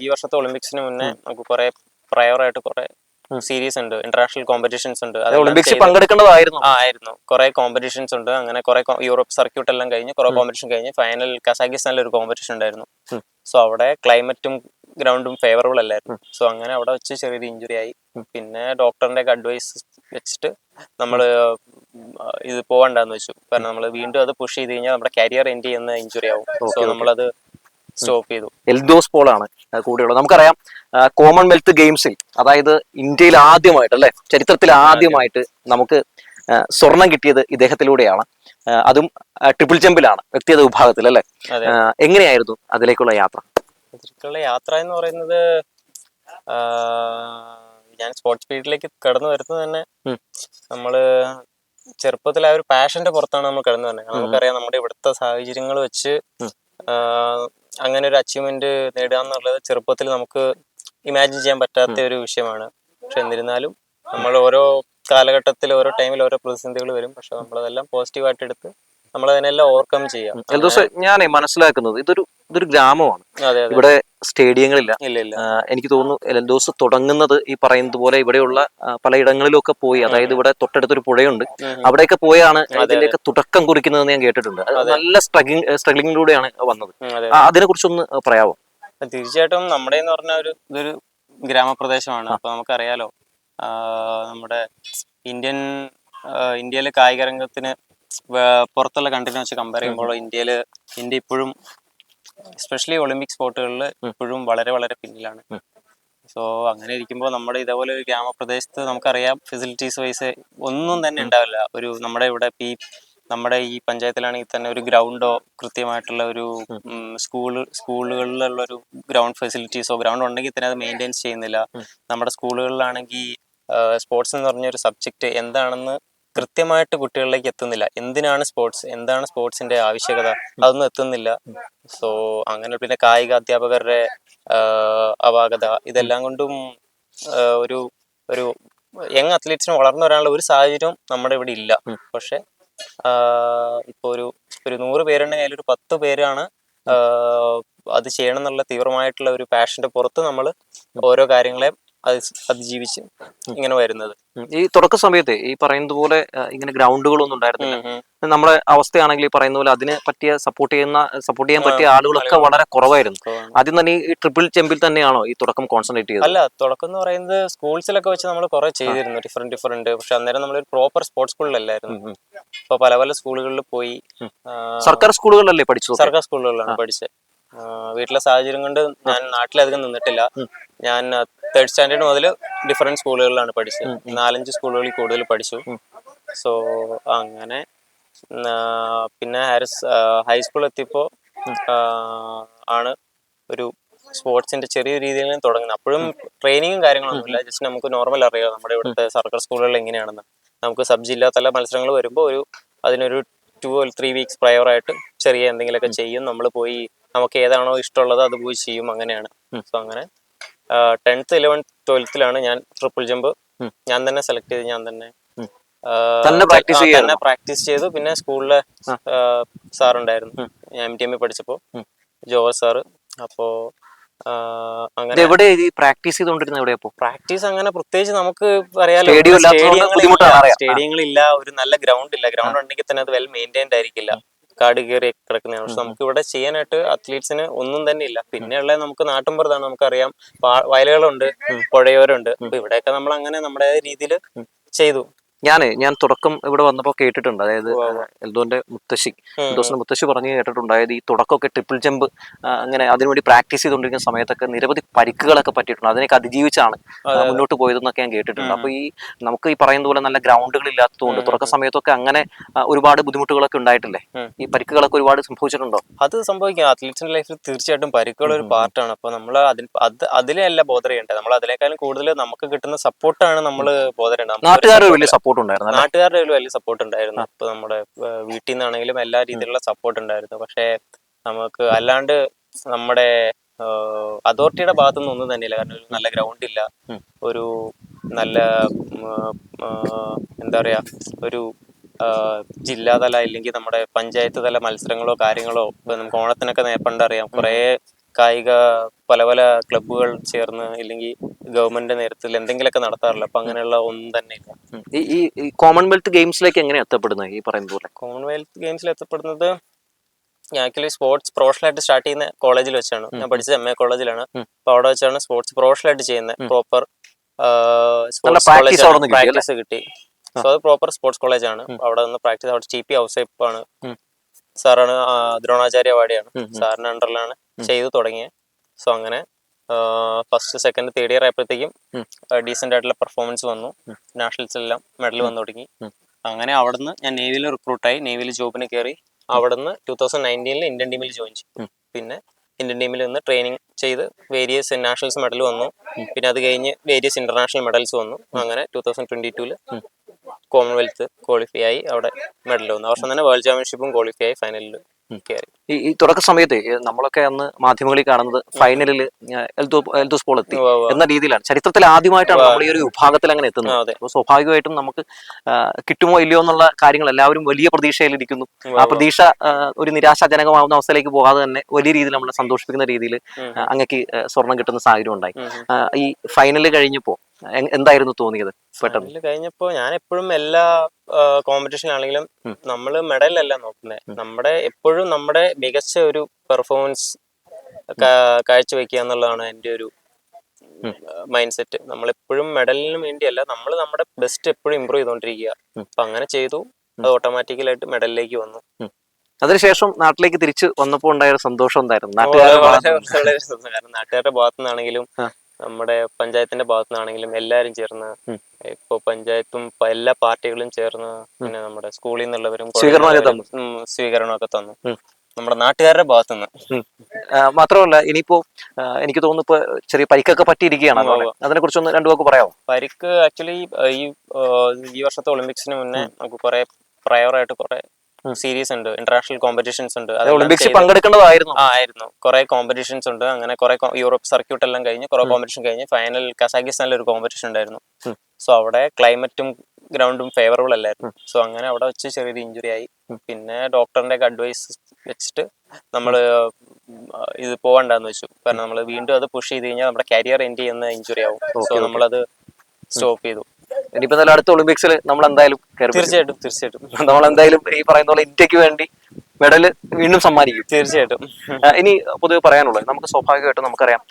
ഈ വർഷത്തെ ഒളിമ്പിക്സിന് മുന്നേ നമുക്ക് കുറെ പ്രയറായിട്ട് കുറെ സീരീസ് ഉണ്ട്. ഇന്റർനാഷണൽ കോമ്പറ്റീഷൻസ് ഉണ്ട്. ചെയ്ത്. പങ്കെടുക്കേണ്ടതായിരുന്നു. ആയിരുന്നു. കുറെ കോമ്പറ്റീഷൻസ് ഉണ്ട്. അങ്ങനെ കുറെ യൂറോപ്പ് സർക്യൂട്ട് എല്ലാം കഴിഞ്ഞ് കുറെ കോമ്പറ്റീഷൻ കഴിഞ്ഞ് ഫൈനൽ കസാഖിസ്ഥാനിൽ ഒരു കോമ്പറ്റീഷൻ ഉണ്ടായിരുന്നു സോ അവിടെ ക്ലൈമറ്റും ഗ്രൗണ്ടും ഫേവറബിൾ അല്ലായിരുന്നു. സോ അങ്ങനെ അവിടെ വെച്ച് ചെറിയൊരു ഇഞ്ചുറി ആയി. പിന്നെ ഡോക്ടറിന്റെ ഒക്കെ അഡ്വൈസ് വെച്ചിട്ട് നമ്മൾ ഇത് പോകണ്ടെന്ന് വെച്ചു. കാരണം നമ്മൾ വീണ്ടും അത് പുഷ് ചെയ്ത് കഴിഞ്ഞാൽ നമ്മുടെ കരിയർ എൻഡ് ചെയ്യുന്ന ഇഞ്ചുറി ആവും. സോ. നമ്മളത് സ്റ്റോപ്പ് ചെയ്തു. എൽദോസ് പോളാണ് കൂടെയുള്ളത്. നമുക്കറിയാം കോമൺവെൽത്ത് ഗെയിംസിൽ അതായത് ഇന്ത്യയിൽ ആദ്യമായിട്ട് അല്ലെ? ചരിത്രത്തിൽ ആദ്യമായിട്ട് നമുക്ക് സ്വർണം കിട്ടിയത് ഇദ്ദേഹത്തിലൂടെയാണ്. അതും ട്രിപ്പിൾ ജമ്പിലാണ് വ്യക്തിഗത വിഭാഗത്തിൽ അല്ലെ? എങ്ങനെയായിരുന്നു അതിലേക്കുള്ള യാത്ര? അതിലേക്കുള്ള യാത്ര എന്ന് പറയുന്നത് ഞാൻ സ്പോർട്സ് ഫീൽഡിലേക്ക് കടന്നു വരുന്നത് തന്നെ. നമ്മൾ ചെറുപ്പത്തിൽ ആ ഒരു പാഷന്റെ പുറത്താണ് നമ്മൾ കടന്നു വരുന്നത്. നമുക്കറിയാം നമ്മുടെ ഇവിടുത്തെ സാഹചര്യങ്ങൾ വെച്ച് അങ്ങനെ ഒരു അച്ചീവ്മെന്റ് നേടുക എന്നുള്ളത് ചെറുപ്പത്തിൽ നമുക്ക് ഇമാജിൻ ചെയ്യാൻ പറ്റാത്ത ഒരു വിഷയമാണ്. പക്ഷെ എന്നിരുന്നാലും നമ്മൾ ഓരോ കാലഘട്ടത്തിൽ ഓരോ ടൈമിൽ ഓരോ പ്രതിസന്ധികൾ വരും. പക്ഷെ നമ്മളതെല്ലാം പോസിറ്റീവായിട്ട് എടുത്ത് നമ്മൾ അതിനെല്ലാം ഓവർകം ചെയ്യാം. എൽദോസ് ഞാനേ മനസ്സിലാക്കുന്നത് ഇതൊരു ഇതൊരു ഗ്രാമമാണ്. ഇവിടെ സ്റ്റേഡിയങ്ങളില്ല. എനിക്ക് തോന്നുന്നു എലന്തോസ് തുടങ്ങുന്നത് ഈ പറയുന്നത് പോലെ ഇവിടെയുള്ള പലയിടങ്ങളിലൊക്കെ പോയി അതായത് ഇവിടെ തൊട്ടടുത്തൊരു പുഴയുണ്ട്. അവിടെയൊക്കെ പോയാണ് ഇതിന്റെയൊക്കെ തുടക്കം കുറിക്കുന്നതെന്ന് ഞാൻ കേട്ടിട്ടുണ്ട്. നല്ല സ്ട്രഗിങ് സ്ട്രഗ്ലിങ്ങിലൂടെയാണ് വന്നത്. അതിനെ കുറിച്ചൊന്ന് പറയാമോ തീർച്ചയായിട്ടും നമ്മുടെ എന്ന് പറഞ്ഞ ഒരു ഇതൊരു ഗ്രാമപ്രദേശമാണ്. അപ്പൊ നമുക്കറിയാലോ നമ്മുടെ ഇന്ത്യൻ ഇന്ത്യയിലെ കായിക രംഗത്തിന് പുറത്തുള്ള കൺട്രീനെ വെച്ച് കമ്പയർ ചെയ്യുമ്പോൾ ഇന്ത്യയിൽ ഇന്ത്യ ഇപ്പോഴും എസ്പെഷ്യലി ഒളിമ്പിക് സ്പോർട്ടുകളിൽ ഇപ്പോഴും വളരെ വളരെ പിന്നിലാണ്. സോ അങ്ങനെ ഇരിക്കുമ്പോൾ നമ്മുടെ ഇതേപോലെ ഒരു ഗ്രാമപ്രദേശത്ത് നമുക്കറിയാം ഫെസിലിറ്റീസ് വൈസ് ഒന്നും തന്നെ ഉണ്ടാവില്ല. ഒരു നമ്മുടെ ഇവിടെ പി ഈ നമ്മുടെ ഈ പഞ്ചായത്തിലാണെങ്കിൽ തന്നെ ഒരു ഗ്രൗണ്ടോ കൃത്യമായിട്ടുള്ള ഒരു സ്കൂൾ സ്കൂളുകളിലുള്ള ഒരു ഗ്രൗണ്ട് ഫെസിലിറ്റീസോ ഗ്രൗണ്ട് ഉണ്ടെങ്കിൽ തന്നെ അത് മെയിന്റെയിൻസ് ചെയ്യുന്നില്ല. നമ്മുടെ സ്കൂളുകളിലാണെങ്കിൽ സ്പോർട്സ് എന്ന് പറഞ്ഞ ഒരു സബ്ജക്റ്റ് എന്താണെന്ന് കൃത്യമായിട്ട് കുട്ടികളിലേക്ക് എത്തുന്നില്ല. എന്തിനാണ് സ്പോർട്സ്? എന്താണ് സ്പോർട്സിന്റെ ആവശ്യകത? അതൊന്നും എത്തുന്നില്ല. സോ അങ്ങനെ പിന്നെ കായിക അധ്യാപകരുടെ അപാകത ഇതെല്ലാം കൊണ്ടും ഒരു ഒരു യങ് അത്ലറ്റ്സിന് വളർന്നു വരാനുള്ള ഒരു സാഹചര്യം നമ്മുടെ ഇവിടെ ഇല്ല. പക്ഷെ ഇപ്പോൾ ഒരു ഒരു നൂറ് പേരുണ്ടെങ്കിൽ അതിലൊരു പത്ത് പേരാണ് അത് ചെയ്യണം എന്നുള്ള തീവ്രമായിട്ടുള്ള ഒരു പാഷന്റെ പുറത്ത് നമ്മൾ ഓരോ കാര്യങ്ങളെ അത് അതിജീവിച്ച് ഇങ്ങനെ വരുന്നത്. ഈ തുടക്ക സമയത്ത് ഈ പറയുന്നത് പോലെ ഇങ്ങനെ ഗ്രൗണ്ടുകളൊന്നും ഉണ്ടായിരുന്നില്ല. നമ്മുടെ അവസ്ഥയാണെങ്കിൽ ഈ പറയുന്ന പോലെ അതിനെ പറ്റിയ സപ്പോർട്ട് ചെയ്യുന്ന സപ്പോർട്ട് ചെയ്യാൻ പറ്റിയ ആളുകളൊക്കെ വളരെ കുറവായിരുന്നു. ആദ്യം തന്നെ ഈ ട്രിപ്പിൾ ചെമ്പിൽ തന്നെയാണോ ഈ തുടക്കം കോൺസെൻട്രേറ്റ് ചെയ്തത്? അല്ല തുടക്കം എന്ന് പറയുന്നത് സ്കൂൾസിലൊക്കെ വെച്ച് നമ്മൾ കുറെ ചെയ്തിരുന്നു. ഡിഫറെന്റ് ഡിഫറെന്റ് പക്ഷെ അന്നേരം നമ്മൾ ഒരു പ്രോപ്പർ സ്പോർട്സ് സ്കൂളിലല്ലായിരുന്നു. അപ്പൊ പല പല സ്കൂളുകളിൽ പോയി സർക്കാർ സ്കൂളുകളിലല്ലേ പഠിച്ചത്? സർക്കാർ സ്കൂളുകളിലാണ് പഠിച്ചത്. വീട്ടിലെ സാഹചര്യം കൊണ്ട് ഞാൻ നാട്ടിലധികം നിന്നിട്ടില്ല. ഞാൻ തേർഡ് സ്റ്റാൻഡേർഡ് മുതൽ ഡിഫറെന്റ് സ്കൂളുകളിലാണ് പഠിച്ചത്. നാലഞ്ച് സ്കൂളുകളിൽ കൂടുതൽ പഠിച്ചു. സോ അങ്ങനെ പിന്നെ ഹാരിസ് ഹൈസ്കൂൾ എത്തിയപ്പോൾ ആണ് ഒരു സ്പോർട്സിന്റെ ചെറിയ രീതിയിൽ തുടങ്ങുന്നത്. അപ്പോഴും ട്രെയിനിങ്ങും കാര്യങ്ങളൊന്നും ഇല്ല. ജസ്റ്റ് നമുക്ക് നോർമൽ അറിയാം. നമ്മുടെ ഇവിടുത്തെ സർക്കാർ സ്കൂളുകളിൽ എങ്ങനെയാണെന്ന്. നമുക്ക് സബ് ജില്ലാ തല മത്സരങ്ങൾ വരുമ്പോൾ ഒരു അതിനൊരു ടു ത്രീ വീക്സ് പ്രയർ ആയിട്ട് ചെറിയ എന്തെങ്കിലുമൊക്കെ ചെയ്യും. നമ്മൾ പോയി നമുക്ക് ഏതാണോ ഇഷ്ടമുള്ളത് അത് പോയി ചെയ്യും. അങ്ങനെയാണ്. സോ അങ്ങനെ ടെൻത്ത് ഇലവൻത്ത് ട്വൽത്തിലാണ് ഞാൻ ട്രിപ്പിൾ ജമ്പ് ഞാൻ തന്നെ സെലക്ട് ചെയ്ത് ഞാൻ തന്നെ തന്നെ പ്രാക്ടീസ് തന്നെ പ്രാക്ടീസ് ചെയ്തു. പിന്നെ സ്കൂളിലെ സാറുണ്ടായിരുന്നു. ഞാൻ M T M പഠിച്ചപ്പോ. Jo sir. അപ്പോ അങ്ങനെ എവിടെ പ്രാക്ടീസ് പ്രാക്ടീസ് അങ്ങനെ പ്രത്യേകിച്ച് നമുക്ക് അറിയാലോ. സ്റ്റേഡിയങ്ങളില്ല. സ്റ്റേഡിയങ്ങൾ ഇല്ല. ഒരു നല്ല ഗ്രൗണ്ട് ഇല്ല. ഗ്രൗണ്ട് ഉണ്ടെങ്കിൽ തന്നെ അത് വെൽ മെയിന്റൈൻഡ് ആയിരിക്കില്ല. കാട് കയറി കിടക്കുന്നതാണ്. പക്ഷെ നമുക്ക് ഇവിടെ ചെയ്യാനായിട്ട് അത്ലീറ്റ്സിന് ഒന്നും തന്നെ ഇല്ല. പിന്നെയുള്ള നമുക്ക് നാട്ടിൻപുറത്താണ് നമുക്കറിയാം. വയലുകളുണ്ട് പുഴയോരുണ്ട് അപ്പൊ ഇവിടെയൊക്കെ നമ്മൾ അങ്ങനെ നമ്മുടെ രീതിയിൽ ചെയ്തു. ഞാൻ ഞാൻ തുടക്കം ഇവിടെ വന്നപ്പോ കേട്ടിട്ടുണ്ട്. അതായത് എൽദോന്റെ മുത്തശ്ശി എൽദോസിന്റെ മുത്തശ്ശി പറഞ്ഞു കേട്ടിട്ടുണ്ട് അതായത് ഈ തുടക്കമൊക്കെ ട്രിപ്പിൾ ജമ്പ് അങ്ങനെ അതിനുവേണ്ടി പ്രാക്ടീസ് ചെയ്തുകൊണ്ടിരിക്കുന്ന സമയത്തൊക്കെ നിരവധി പരിക്കുകളൊക്കെ പറ്റിയിട്ടുണ്ട്. അതിനൊക്കെ അതിജീവിച്ചാണ് മുന്നോട്ട് പോയതെന്നൊക്കെ ഞാൻ കേട്ടിട്ടുണ്ട്. അപ്പൊ ഈ നമുക്ക് ഈ പറയുന്ന പോലെ നല്ല ഗ്രൗണ്ടുകൾ ഇല്ലാത്തതുകൊണ്ട് തുടക്ക സമയത്തൊക്കെ അങ്ങനെ ഒരുപാട് ബുദ്ധിമുട്ടുകളൊക്കെ ഉണ്ടായിട്ടില്ലേ? ഈ പരിക്കുകളൊക്കെ ഒരുപാട് സംഭവിച്ചിട്ടുണ്ടോ? അത് സംഭവിക്കും. അത്ലറ്റിന്റെ ലൈഫിൽ തീർച്ചയായിട്ടും പരിക്കുകൾ ഒരു പാർട്ടാണ്. അപ്പൊ നമ്മൾ അതിൽ അത് ബോധർ ചെയ്യേണ്ടത്. നമ്മൾ അതിനേക്കാളും കൂടുതൽ നമുക്ക് കിട്ടുന്ന സപ്പോർട്ടാണ് നമ്മൾ ബോധർ ചെയ്യേണ്ടത്. വലിയ സപ്പോർട്ട് ഉണ്ടായിരുന്നു അല്ലേ? നാട്ടുകാരുടെ ഒരു വലിയ സപ്പോർട്ട് ഉണ്ടായിരുന്നു. ഇപ്പൊ നമ്മുടെ വീട്ടിൽ നിന്നാണെങ്കിലും എല്ലാ രീതിയിലുള്ള സപ്പോർട്ട് ഉണ്ടായിരുന്നു. പക്ഷേ നമുക്ക് അല്ലാണ്ട് നമ്മുടെ അതോറിറ്റിയുടെ ഭാഗത്തു നിന്ന് ഒന്നും തന്നെയില്ല. കാരണം ഒരു നല്ല ഗ്രൗണ്ട് ഇല്ല. ഒരു നല്ല എന്താ പറയാ ഒരു ജില്ലാതല ഇല്ലെങ്കിൽ നമ്മുടെ പഞ്ചായത്ത് തല മത്സരങ്ങളോ കാര്യങ്ങളോ ഇപ്പൊ നമുക്ക് ഓണത്തിനൊക്കെ നേപ്പണ്ടറിയാം കുറേ കായിക പല പല ക്ലബ്ബുകൾ ചേർന്ന് ഇല്ലെങ്കിൽ ഗവൺമെന്റ് നേതൃത്വത്തിൽ എന്തെങ്കിലുമൊക്കെ നടത്താറില്ല അപ്പൊ അങ്ങനെയുള്ള ഒന്നും തന്നെ ഇല്ല. ഈ കോമൺവെൽത്ത് ഗെയിംസിലേക്ക് എങ്ങനെയാണ് എത്തപ്പെടുന്നത് ഈ പറയുന്ന പോലെ? കോമൺവെൽത്ത് ഗെയിംസിൽ എത്തപ്പെടുന്നത് ഞാൻ ആക്ച്വലി സ്പോർട്സ് പ്രൊഫഷണലായിട്ട് സ്റ്റാർട്ട് ചെയ്യുന്ന കോളേജിൽ വെച്ചാണ്. ഞാൻ പഠിച്ചത് എം എ കോളേജിലാണ്. അപ്പൊ അവിടെ വെച്ചാണ് സ്പോർട്സ് പ്രൊഫഷണലായിട്ട് ചെയ്യുന്നത്. പ്രോപ്പർ നല്ല കോളേജ് പ്രാക്ടീസ് കിട്ടി സോ അത് പ്രോപ്പർ സ്പോർട്സ് കോളേജാണ് അവിടെ നിന്ന് പ്രാക്ടീസ് അവിടെ ടി പി ഹൗസ് ആണ്. സാറാണ് ദ്രോണാചാര്യ അവാർഡിയാണ്. സാറിന്റെ അണ്ടറിലാണ് ചെയ്തു തുടങ്ങിയത് സോ അങ്ങനെ ഫസ്റ്റ് സെക്കൻഡ് തേർഡ് ഇയർ ആയപ്പോഴത്തേക്കും. ഡീസെന്റ് ആയിട്ടുള്ള പെർഫോമൻസ് വന്നു. നാഷണൽസ് നാഷണൽസിലെല്ലാം മെഡൽ വന്നു തുടങ്ങി. അങ്ങനെ അവിടുന്ന് ഞാൻ നേവിയിൽ റിക്രൂട്ടായി നേവിയിൽ ജോബിന് കയറി അവിടുന്ന് ടൂ തൗസൻഡ് നയന്റീനിൽ ഇന്ത്യൻ ടീമിൽ ജോയിൻ ചെയ്തു. പിന്നെ ഇന്ത്യൻ ടീമിൽ നിന്ന് ട്രെയിനിങ് ചെയ്ത് വേരിയസ് നാഷണൽസ് മെഡൽ വന്നു. പിന്നെ അത് കഴിഞ്ഞ് വേരിയസ് ഇന്റർനാഷണൽ മെഡൽസ് വന്നു. അങ്ങനെ ടൂ തൗസൻഡ് ട്വന്റി ടൂൽ കോമൺവെൽത്ത് ക്വാളിഫൈ ആയി അവിടെ മെഡൽ വന്നു. ആ വർഷം തന്നെ വേൾഡ് ചാമ്പ്യൻഷിപ്പും ക്വാളിഫൈ ആയി ഫൈനലിൽ കയറി. ഈ ഈ തുടക്ക സമയത്ത് നമ്മളൊക്കെ അന്ന് മാധ്യമങ്ങളിൽ കാണുന്നത് ഫൈനലിൽ എൽദോസ് പോൾ എത്തി. എന്ന രീതിയിലാണ്. ചരിത്രത്തിൽ ആദ്യമായിട്ടാണ് നമ്മൾ ഈ ഒരു വിഭാഗത്തിൽ അങ്ങനെ എത്തുന്നത്. അപ്പോൾ സ്വാഭാവികമായിട്ടും നമുക്ക് കിട്ടുമോ ഇല്ലയോ എന്നുള്ള കാര്യങ്ങൾ എല്ലാവരും വലിയ പ്രതീക്ഷയിലിരിക്കുന്നു. ആ പ്രതീക്ഷ ഒരു നിരാശാജനകമാവുന്ന അവസ്ഥയിലേക്ക് പോകാതെ തന്നെ വലിയ രീതിയിൽ നമ്മളെ സന്തോഷിപ്പിക്കുന്ന രീതിയിൽ. അങ്ങക്ക് സ്വർണം കിട്ടുന്ന സാഹചര്യം ഉണ്ടായി. ഈ ഫൈനൽ കഴിഞ്ഞപ്പോ എ- എന്തായിരുന്നു തോന്നിയത് പെട്ടെന്ന്? കഴിഞ്ഞപ്പോ ഞാൻ എപ്പോഴും എല്ലാ കോമ്പറ്റീഷൻ ആണെങ്കിലും നമ്മൾ മെഡൽ അല്ല നോക്കുന്നത് നമ്മുടെ എപ്പോഴും നമ്മുടെ മികച്ച ഒരു പെർഫോമൻസ് കാഴ്ചവെക്കുക എന്നുള്ളതാണ് എന്റെ ഒരു മൈൻഡ് സെറ്റ് നമ്മൾ എപ്പോഴും മെഡലിന് വേണ്ടിയല്ല നമ്മൾ നമ്മുടെ ബെസ്റ്റ് എപ്പോഴും ഇമ്പ്രൂവ് ചെയ്തുകൊണ്ടിരിക്കുക. അപ്പൊ അങ്ങനെ ചെയ്തു. അത് ഓട്ടോമാറ്റിക്കലായിട്ട് മെഡലിലേക്ക് വന്നു. അതിനുശേഷം നാട്ടിലേക്ക് തിരിച്ചു വന്നപ്പോൾ ഉണ്ടായ സന്തോഷം എന്തായിരുന്നു? നാട്ടുകാരുടെ വളരെ ഭാഗത്ത് വളരെ സന്തോഷം. കാരണം നാട്ടുകാരുടെ ഭാഗത്തു നിന്നാണെങ്കിലും ആ. നമ്മുടെ പഞ്ചായത്തിന്റെ ഭാഗത്തു നിന്നാണെങ്കിലും എല്ലാരും ചേർന്ന്. ഇപ്പൊ പഞ്ചായത്തും പ- എല്ലാ പാർട്ടികളും ചേർന്ന് പിന്നെ നമ്മുടെ സ്കൂളിൽ നിന്നുള്ളവരും സ്വീകരണം സ്വീകരണമൊക്കെ ഉള്ളവരും, ഉം, സ്വീകരണമൊക്കെ തന്നു. ഉം. നമ്മുടെ നാട്ടുകാരുടെ ഭാഗത്തുനിന്ന്. ആ, മാത്രമല്ല ഇനിയിപ്പോ ആ, എനിക്ക് തോന്നുന്നു ഇപ്പൊ ചെറിയ പരിക്കൊക്കെ പറ്റിയിരിക്കുകയാണ് ഉവ്വ് അതിനെ കുറിച്ചൊന്ന് രണ്ടു വാക്ക് പറയാമോ പരിക്ക് ആക്ച്വലി ഈ ആ, ഈ വർഷത്തെ ഒളിമ്പിക്സിന് മുന്നേ നമുക്ക് കുറെ പ്രയറായിട്ട് കുറെ. സീരീസ് ഉണ്ട്. ഇന്റർനാഷണൽ കോമ്പറ്റീഷൻസ് ഉണ്ട്. ഒളിമ്പിക്സ് ഒളിമ്പിക്സിൽ പങ്കെടുക്കേണ്ടതായിരുന്നു. ആയിരുന്നു. കുറെ കോമ്പറ്റീഷൻസ് ഉണ്ട്. അങ്ങനെ കുറെ യൂറോപ്പ് സർക്യൂട്ട് എല്ലാം കഴിഞ്ഞ് കുറെ. കോമ്പറ്റീഷൻ കഴിഞ്ഞ് ഫൈനൽ കസാഖിസ്ഥാനിൽ ഒരു കോമ്പറ്റീഷൻ ഉണ്ടായിരുന്നു സോ അവിടെ ക്ലൈമറ്റും ഗ്രൗണ്ടും ഫേവറബിൾ അല്ലായിരുന്നു. സോ അങ്ങനെ അവിടെ വെച്ച് ചെറിയൊരു ഇഞ്ചുറി ആയി. പിന്നെ ഡോക്ടറിന്റെ ഒക്കെ അഡ്വൈസ് വെച്ചിട്ട് നമ്മൾ ഇത് പോകണ്ടെന്ന് വെച്ചു. കാരണം നമ്മൾ വീണ്ടും അത് പുഷ് ചെയ്ത് കഴിഞ്ഞാൽ നമ്മുടെ കരിയർ എൻഡ് ചെയ്യുന്ന ഇഞ്ചുറി ആവും. സോ. നമ്മളത് സ്റ്റോപ്പ് ചെയ്തു. ഇനിയിപ്പോ നല്ല അടുത്ത ഒളിമ്പിക്സിൽ നമ്മൾ എന്തായാലും. തീർച്ചയായിട്ടും തീർച്ചയായിട്ടും. നമ്മൾ എന്തായാലും ഈ പറയുന്ന പോലെ ഇന്ത്യയ്ക്ക് വേണ്ടി മെഡൽ വീണ്ടും സമ്മാനിക്കും. തീർച്ചയായിട്ടും. ഇനി പൊതുവെ പറയാനുള്ളത് നമുക്ക് സ്വാഭാവികമായിട്ടും നമുക്കറിയാം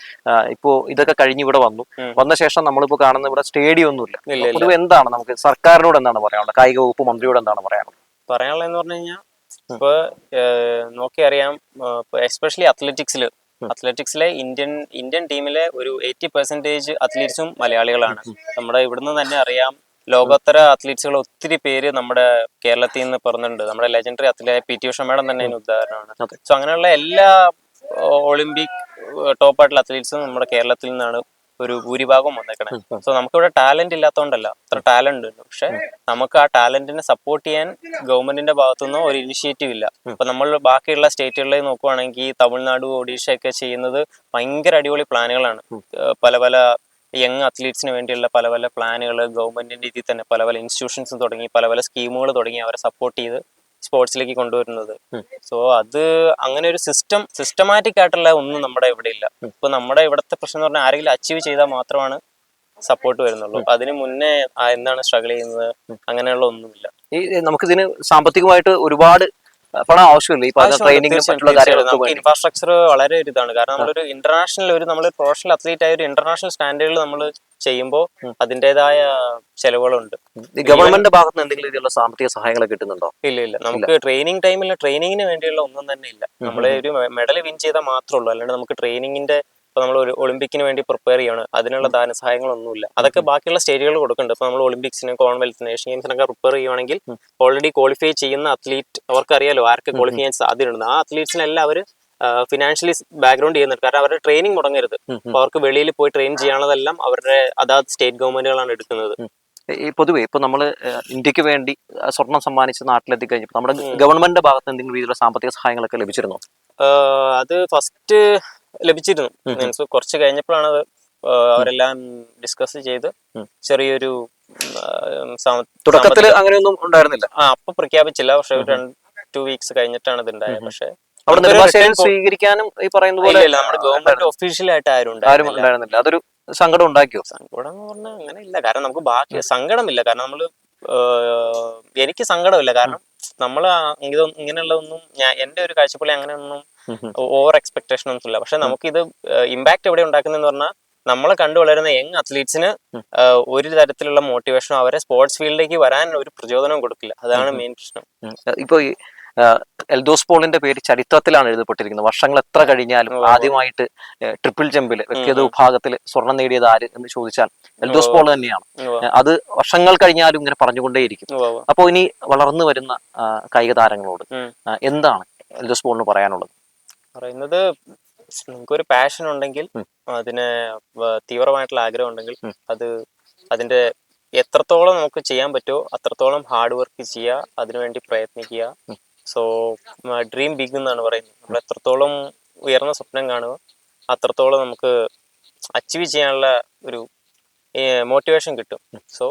ഇപ്പോ ഇതൊക്കെ കഴിഞ്ഞ് ഇവിടെ വന്നു. വന്ന ശേഷം നമ്മളിപ്പോ കാണുന്ന ഇവിടെ സ്റ്റേഡിയം ഒന്നുമില്ല. പൊതുവെ എന്താണ് നമുക്ക് സർക്കാരിനോട് എന്താണ് പറയാനുള്ളത്? കായിക വകുപ്പ് മന്ത്രിയോട് എന്താണ് പറയാനുള്ളത്? പറയാനുള്ളതെന്ന് പറഞ്ഞു കഴിഞ്ഞാൽ ഇപ്പൊ നോക്കി അറിയാം എസ്പെഷ്യലി അത്ലറ്റിക്സിൽ അത്ലറ്റിക്സിലെ ഇന്ത്യൻ ഇന്ത്യൻ ടീമിലെ ഒരു എയ്റ്റി പെർസെന്റേജ് അത്ലീറ്റ്സും മലയാളികളാണ്. നമ്മുടെ ഇവിടുന്ന് തന്നെ അറിയാം ലോകോത്തര അത്ലീറ്റ്സുകൾ ഒത്തിരി പേര് നമ്മുടെ കേരളത്തിൽ നിന്ന് പറഞ്ഞിട്ടുണ്ട് നമ്മുടെ legendary athlete P T Usha madam തന്നെ അതിന് ഉദാഹരണമാണ്. സോ അങ്ങനെയുള്ള എല്ലാ ഒളിമ്പിക് ടോപ്പ് ആയിട്ടുള്ള അത്ലീറ്റ്സും നമ്മുടെ കേരളത്തിൽ നിന്നാണ് ഒരു ഭൂരിഭാഗം വന്നേക്കണേ. സോ നമുക്ക് സോ നമുക്കിവിടെ ടാലന്റ് ഇല്ലാത്തതുകൊണ്ടല്ല അത്ര ടാലന്റ് ഉണ്ട്. പക്ഷെ നമുക്ക് ആ ടാലന്റിനെ സപ്പോർട്ട് ചെയ്യാൻ ഗവൺമെന്റിന്റെ ഭാഗത്തുനിന്ന് ഒരു ഇനിഷ്യേറ്റീവ് ഇല്ല. അപ്പൊ നമ്മൾ ബാക്കിയുള്ള സ്റ്റേറ്റുകളിൽ നോക്കുവാണെങ്കിൽ തമിഴ്നാട് ഒഡീഷ ഒക്കെ ചെയ്യുന്നത് ഭയങ്കര അടിപൊളി പ്ലാനുകളാണ്. പല പല യങ് അത്ലീറ്റ്സിന് വേണ്ടിയുള്ള പല പല പ്ലാനുകൾ ഗവൺമെന്റിന്റെ രീതിയിൽ തന്നെ പല പല ഇൻസ്റ്റിറ്റ്യൂഷൻസ് തുടങ്ങി പല പല സ്കീമുകൾ തുടങ്ങി അവരെ സപ്പോർട്ട് ചെയ്ത് സ്പോർട്സിലേക്ക് കൊണ്ടുവരുന്നത്. സോ അത് അങ്ങനെ ഒരു സിസ്റ്റം സിസ്റ്റമാറ്റിക് ആയിട്ടുള്ള ഒന്നും നമ്മുടെ ഇവിടെ ഇല്ല. ഇപ്പൊ നമ്മുടെ ഇവിടുത്തെ പ്രശ്നം എന്ന് പറഞ്ഞാൽ ആരെങ്കിലും അച്ചീവ് ചെയ്താൽ മാത്രമാണ് സപ്പോർട്ട് വരുന്നുള്ളൂ. അപ്പൊ അതിന് മുന്നേ എന്താണ് സ്ട്രഗിൾ ചെയ്യുന്നത്? അങ്ങനെയുള്ള ഒന്നുമില്ല. ഈ നമുക്കിതിന് സാമ്പത്തികമായിട്ട് ഒരുപാട് പണം ആവശ്യമില്ല. ഈ ഇൻഫ്രാസ്ട്രക്ചർ വളരെ ഒരു ഇതാണ് കാരണം നമ്മളൊരു ഇന്റർനാഷണൽ ഒരു നമ്മൾ പ്രൊഫഷണൽ അത്ലീറ്റ് ആയ ഒരു ഇന്റർനാഷണൽ സ്റ്റാൻഡേർഡിൽ നമ്മൾ ചെയ്യുമ്പോൾ. അതിന്റെതായ ചെലവുകളുണ്ട്. ഗവൺമെന്റ് ഗവൺമെന്റിന്റെ ഭാഗത്ത് നിന്ന് എന്തെങ്കിലും രീതിയിലുള്ള സാമ്പത്തിക സഹായങ്ങളൊക്കെ കിട്ടുന്നുണ്ടോ? ഇല്ല ഇല്ല. നമുക്ക് ട്രെയിനിങ് ടൈമിൽ ട്രെയിനിങ്ങിന് വേണ്ടിയുള്ള ഒന്നും തന്നെ ഇല്ല. നമ്മൾ ഒരു മെഡൽ വിൻ ചെയ്താൽ മാത്രമേ ഉള്ളൂ. അല്ലാണ്ട് നമുക്ക് ട്രെയിനിങ്ങിന്റെ ഇപ്പൊ നമ്മൾ ഒരു ഒളിമ്പിക്സിന് വേണ്ടി പ്രിപ്പയർ ചെയ്യണം. അതിനുള്ള ധനസഹായങ്ങളൊന്നുമില്ല അതൊക്കെ ബാക്കിയുള്ള സ്റ്റേറ്റുകൾ കൊടുക്കുന്നുണ്ട്. ഇപ്പൊ നമ്മൾ ഒളിമ്പിക്സിന് കോമൺവെൽത്തിന് ഏഷ്യൻ ഗെയിംസിനൊക്കെ പ്രിപ്പയർ ചെയ്യുവാണെങ്കിൽ. ഓൾറെഡി ക്വാളിഫൈ ചെയ്യുന്ന അത്ലീറ്റ് അവർക്കറിയാലോ ആർക്ക് ക്വാളിഫൈ ചെയ്യാൻ സാധ്യതയുണ്ട്. ആ അത്ലീറ്റ്സിനെല്ലാം അവർ ഫിനാൻഷ്യലി ബാക്ക്ഗ്രൗണ്ട് ചെയ്യുന്നുണ്ട്. കാരണം അവരുടെ ട്രെയിനിങ് മുടങ്ങരുത്. അവർക്ക് വെളിയിൽ പോയി ട്രെയിൻ ചെയ്യാനുള്ളതെല്ലാം അവരുടെ അതാത് സ്റ്റേറ്റ് ഗവൺമെന്റുകളാണ് എടുക്കുന്നത്. ഈ പൊതുവേ ഇപ്പൊ നമ്മൾ ഇന്ത്യയ്ക്ക് വേണ്ടി സ്വർണം സമ്മാനിച്ച് നാട്ടിലെത്തി കഴിഞ്ഞപ്പോൾ നമ്മുടെ ഗവൺമെന്റിന്റെ ഭാഗത്ത് എന്തെങ്കിലും രീതിയിലുള്ള സാമ്പത്തിക സഹായങ്ങളൊക്കെ ലഭിച്ചിരുന്നു? അത് ഫസ്റ്റ് ലഭിച്ചിരുന്നു. മീൻസ് കുറച്ച് കഴിഞ്ഞപ്പോഴാണ് അത് അവരെല്ലാം ഡിസ്കസ് ചെയ്ത് ചെറിയൊരു തുടക്കത്തിൽ അങ്ങനെയൊന്നും ഉണ്ടായിരുന്നില്ല. ആ അപ്പൊ പ്രഖ്യാപിച്ചില്ല. പക്ഷെ ഒരു ടു വീക്സ് കഴിഞ്ഞിട്ടാണ് ഇത് ഉണ്ടായത്. പക്ഷെ അവിടെ നെടുമ്പാശ്ശേരി സ്വീകരിക്കാനും ഈ പറയുന്ന പോലെ നമ്മുടെ ഗവൺമെന്റ് ഒഫീഷ്യലായിട്ട് ആരും ആരും ഉണ്ടായിരുന്നില്ല. അതൊരു സങ്കടം ഉണ്ടാക്കിയോ? സങ്കടം എന്ന് പറഞ്ഞാൽ അങ്ങനെ ഇല്ല കാരണം നമുക്ക് ബാക്കി സങ്കടമില്ല. കാരണം നമ്മൾ എനിക്ക് സങ്കടമില്ല. കാരണം നമ്മൾ ഇത് ഇങ്ങനെയുള്ളതൊന്നും ഞാൻ എന്റെ ഒരു അങ്ങനെ ഒന്നും. ഓവർ എക്സ്പെക്ടേഷൻ ഒന്നും ഇല്ല പക്ഷെ ഇത് ഇമ്പാക്ട് എവിടെ ഉണ്ടാക്കുന്നതെന്ന് പറഞ്ഞാൽ നമ്മളെ കണ്ടു വളരുന്ന യങ് അത്ലീറ്റ്സിന് ഒരു തരത്തിലുള്ള മോട്ടിവേഷനും അവരെ സ്പോർട്സ് ഫീൽഡിലേക്ക് വരാൻ ഒരു പ്രചോദനവും കൊടുക്കില്ല. അതാണ് മെയിൻ പ്രശ്നം. ഇപ്പൊ എൽദോസ് പോളിന്റെ പേര് ചരിത്രത്തിലാണ് എഴുതപ്പെട്ടിരിക്കുന്നത്. വർഷങ്ങൾ എത്ര കഴിഞ്ഞാലും. ആദ്യമായിട്ട് ട്രിപ്പിൾ ജമ്പിൽ വ്യക്തിഗത വിഭാഗത്തിൽ സ്വർണം നേടിയത് ആര് എന്ന് ചോദിച്ചാൽ എൽദോസ് പോൾ തന്നെയാണ്. അത് വർഷങ്ങൾ കഴിഞ്ഞാലും ഇങ്ങനെ പറഞ്ഞുകൊണ്ടേയിരിക്കും. അപ്പോൾ ഇനി വളർന്നു വരുന്ന കായിക താരങ്ങളോട് എന്താണ് എൽദോസ് പോളിന് പറയാനുള്ളത്? പറയുന്നത് നിങ്ങൾക്കൊരു പാഷൻ ഉണ്ടെങ്കിൽ. അതിന് തീവ്രമായിട്ടുള്ള ആഗ്രഹം ഉണ്ടെങ്കിൽ അത് അതിന്റെ എത്രത്തോളം നമുക്ക് ചെയ്യാൻ പറ്റുമോ അത്രത്തോളം ഹാർഡ് വർക്ക് ചെയ്യുക അതിനുവേണ്ടി പ്രയത്നിക്കുക. സോ ഡ്രീം ബിഗ് എന്നാണ് പറയുന്നത്. നമ്മൾ എത്രത്തോളം ഉയർന്ന സ്വപ്നം കാണുക അത്രത്തോളം നമുക്ക് അച്ചീവ് ചെയ്യാനുള്ള ഒരു മോട്ടിവേഷൻ കിട്ടും. സോ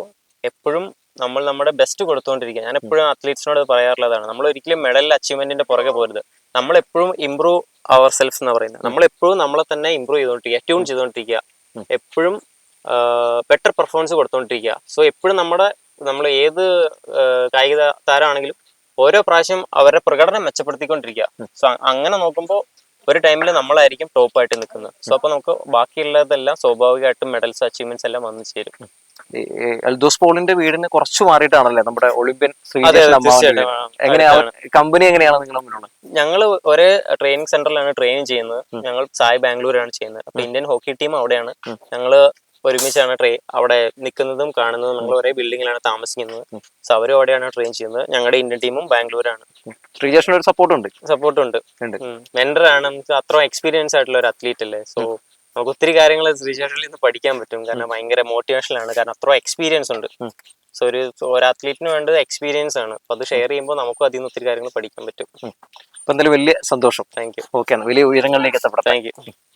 എപ്പോഴും നമ്മൾ നമ്മുടെ ബെസ്റ്റ് കൊടുത്തുകൊണ്ടിരിക്കുക. ഞാൻ എപ്പോഴും അത്ലീറ്റ്സിനോട് പറയാറുള്ളതാണ് നമ്മൾ ഒരിക്കലും മെഡൽ അച്ചീവ്മെന്റിന്റെ പുറകെ പോരുത് നമ്മൾ എപ്പോഴും ഇമ്പ്രൂവ് അവർ സെൽഫ് എന്ന് പറയുന്നത്. നമ്മൾ എപ്പോഴും നമ്മളെ തന്നെ ഇമ്പ്രൂവ് ചെയ്തുകൊണ്ടിരിക്കുക ട്യൂൺ ചെയ്തുകൊണ്ടിരിക്കുക. എപ്പോഴും ബെറ്റർ പെർഫോമൻസ് കൊടുത്തുകൊണ്ടിരിക്കുക. സോ എപ്പോഴും നമ്മുടെ നമ്മൾ ഏത് കായിക താരമാണെങ്കിലും ഓരോ പ്രാവശ്യം അവരുടെ പ്രകടനം മെച്ചപ്പെടുത്തിക്കൊണ്ടിരിക്കുക. സോ അങ്ങനെ നോക്കുമ്പോൾ ഒരു ടൈമിൽ നമ്മളായിരിക്കും ടോപ്പ് ആയിട്ട് നിൽക്കുന്നത്. സോ അപ്പൊ നമുക്ക് ബാക്കിയുള്ളതെല്ലാം സ്വാഭാവികമായിട്ടും മെഡൽസ് അച്ചീവ്മെന്റ്സ് എല്ലാം വന്നു ചേരും. എൽദോസ് പോളിന്റെ വീടിന് കുറച്ച് മാറിയിട്ടാണല്ലേ നമ്മുടെ ഒളിമ്പ്യൻ. കമ്പനി എങ്ങനെയാണ് നിങ്ങൾ ഞങ്ങൾ ഒരേ ട്രെയിനിങ് സെന്ററിലാണ് ട്രെയിനിങ് ചെയ്യുന്നത്. ഞങ്ങൾ സായ് ബാംഗ്ലൂരാണ് ചെയ്യുന്നത്. അപ്പൊ ഇന്ത്യൻ ഹോക്കി ടീം അവിടെയാണ്. ഉം. ഒരുമിച്ചാണ് ട്രെയിൻ അവിടെ നിൽക്കുന്നതും കാണുന്നതും നമ്മൾ ഒരേ ബിൽഡിങ്ങിലാണ് താമസിക്കുന്നത്. സോ അവരും അവിടെയാണ് ട്രെയിൻ ചെയ്യുന്നത്. ഞങ്ങളുടെ ഇന്ത്യൻ ടീമും ബാംഗ്ലൂരാണ്. ശ്രീജേഷിന് ഒരു സപ്പോർട്ട് ഉണ്ട് സപ്പോർട്ട് ഉണ്ട്. മെന്റർ ആണ് നമുക്ക് അത്ര എക്സ്പീരിയൻസ് ആയിട്ടുള്ള ഒരു അത്ലീറ്റ് അല്ലേ? സോ നമുക്ക് ഒത്തിരി കാര്യങ്ങൾ ശ്രീജേഷിൽ നിന്ന് പഠിക്കാൻ പറ്റും. കാരണം ഭയങ്കര മോട്ടിവേഷനൽ ആണ്. കാരണം അത്ര എക്സ്പീരിയൻസ് ഉണ്ട്. സോ ഒരു ഒരു അത്ലീറ്റിന് വേണ്ടത് എക്സ്പീരിയൻസ് ആണ്. അപ്പൊ അത് ഷെയർ ചെയ്യുമ്പോൾ നമുക്കും അതിൽ നിന്ന് ഒത്തിരി കാര്യങ്ങൾ പഠിക്കാൻ പറ്റും. അപ്പൊ എന്തായാലും വലിയ സന്തോഷം. താങ്ക് യു ഓക്കെ വലിയ ഉയരങ്ങളിലേക്ക് എത്തപ്പെടാം താങ്ക് യു